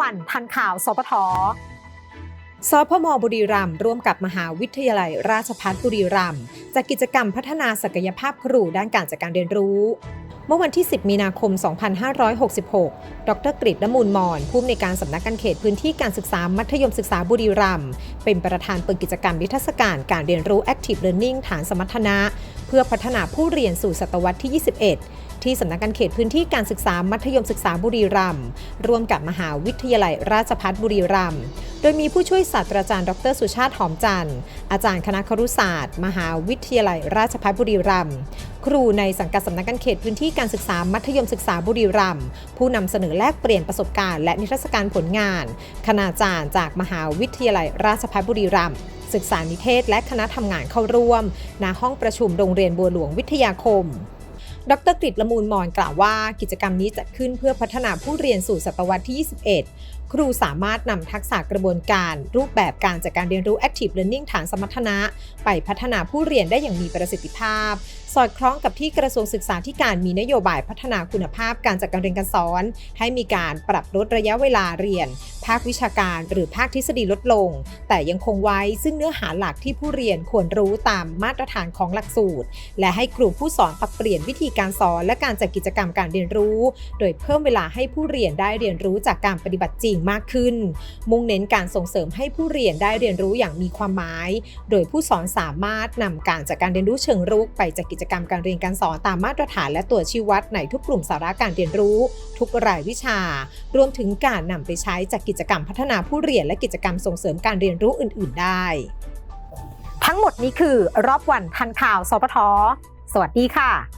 วันทันข่าวสปทสพมบุรีรัมย์ร่วมกับมหาวิทยาลัยราชภัฏบุรีรัมย์จัดกิจกรรมพัฒนาศักยภาพครูด้านการจัดการเรียนรู้ เมื่อวันที่ 10 มีนาคม 2566 ดรกฤษละมูลมอนผู้อำนวยการสำนักการเขตพื้นที่การศึกษามัธยมศึกษาบุรีรัมย์เป็นประธานเปิดกิจกรรมนิทรรศการการเรียนรู้ Active Learning ฐานสมรรถนะ เพื่อพัฒนาผู้เรียนสู่ศตวรรษที่ 21 ที่สำนักการเขตพื้นที่การศึกษามัธยมศึกษาบุรีรัมย์ร่วมกับมหาวิทยาลัยราชภัฏบุรีรัมย์โดยมีผู้ช่วยศาสตราจารย์ ดรสุชาติหอมจันทร์อาจารย์คณะครุศาสตร์ มหาวิทยาลัยราชภัฏบุรีรัมย์ครูในสังกัดสำนักงานเขตพื้นที่การศึกษามัธยมศึกษาบุรีรัมย์ผู้นำเสนอแลกเปลี่ยนประสบการณ์และนิทรรศการผลงาน คณาจารย์จากมหาวิทยาลัยราชภัฏบุรีรัมย์ศึกษานิเทศและคณะทำงานเข้าร่วมณห้องประชุมโรงเรียนบัวหลวงวิทยาคม ดรกฤษละมูลมอนกล่าวว่ากิจกรรมนี้จัดขึ้นเพื่อพัฒนาผู้เรียนสู่ศตวรรษที่ 21 ครูสามารถนำทักษะกระบวนการ รูปแบบการจัดการเรียนรู้ Active Learning ฐานสมรรถนะ ไปพัฒนาผู้เรียนได้อย่างมีประสิทธิภาพ สอดคล้องกับที่กระทรวงศึกษาธิการมีนโยบายพัฒนาคุณภาพการจัดการเรียนการสอน ให้มีการปรับลดระยะเวลาเรียน ภาควิชาการหรือภาคทฤษฎีลดลง แต่ยังคงไว้ซึ่งเนื้อหาหลักที่ผู้เรียนควรรู้ตามมาตรฐานของหลักสูตร และให้ครูผู้สอนปรับเปลี่ยนวิธีการสอนและการจัดกิจกรรมการเรียนรู้ โดยเพิ่มเวลาให้ผู้เรียนได้เรียนรู้จากการปฏิบัติจริงมากขึ้น มุ่งเน้นการส่งเสริมให้ผู้เรียนได้เรียนรู้อย่างมีความหมาย โดยผู้สอนสามารถนำการจัดการเรียนรู้เชิงรุกไปจัดกิจกรรมการเรียนการสอนตามมาตรฐานและตัวชี้วัดในทุกกลุ่มสาระการเรียนรู้ ทุกรายวิชา รวมถึงการนำไปใช้จัดกิจกรรมพัฒนาผู้เรียนและกิจกรรมส่งเสริมการเรียนรู้อื่น ๆ ได้ ทั้งหมดนี้คือรอบวันทันข่าวสปทสวัสดีค่ะ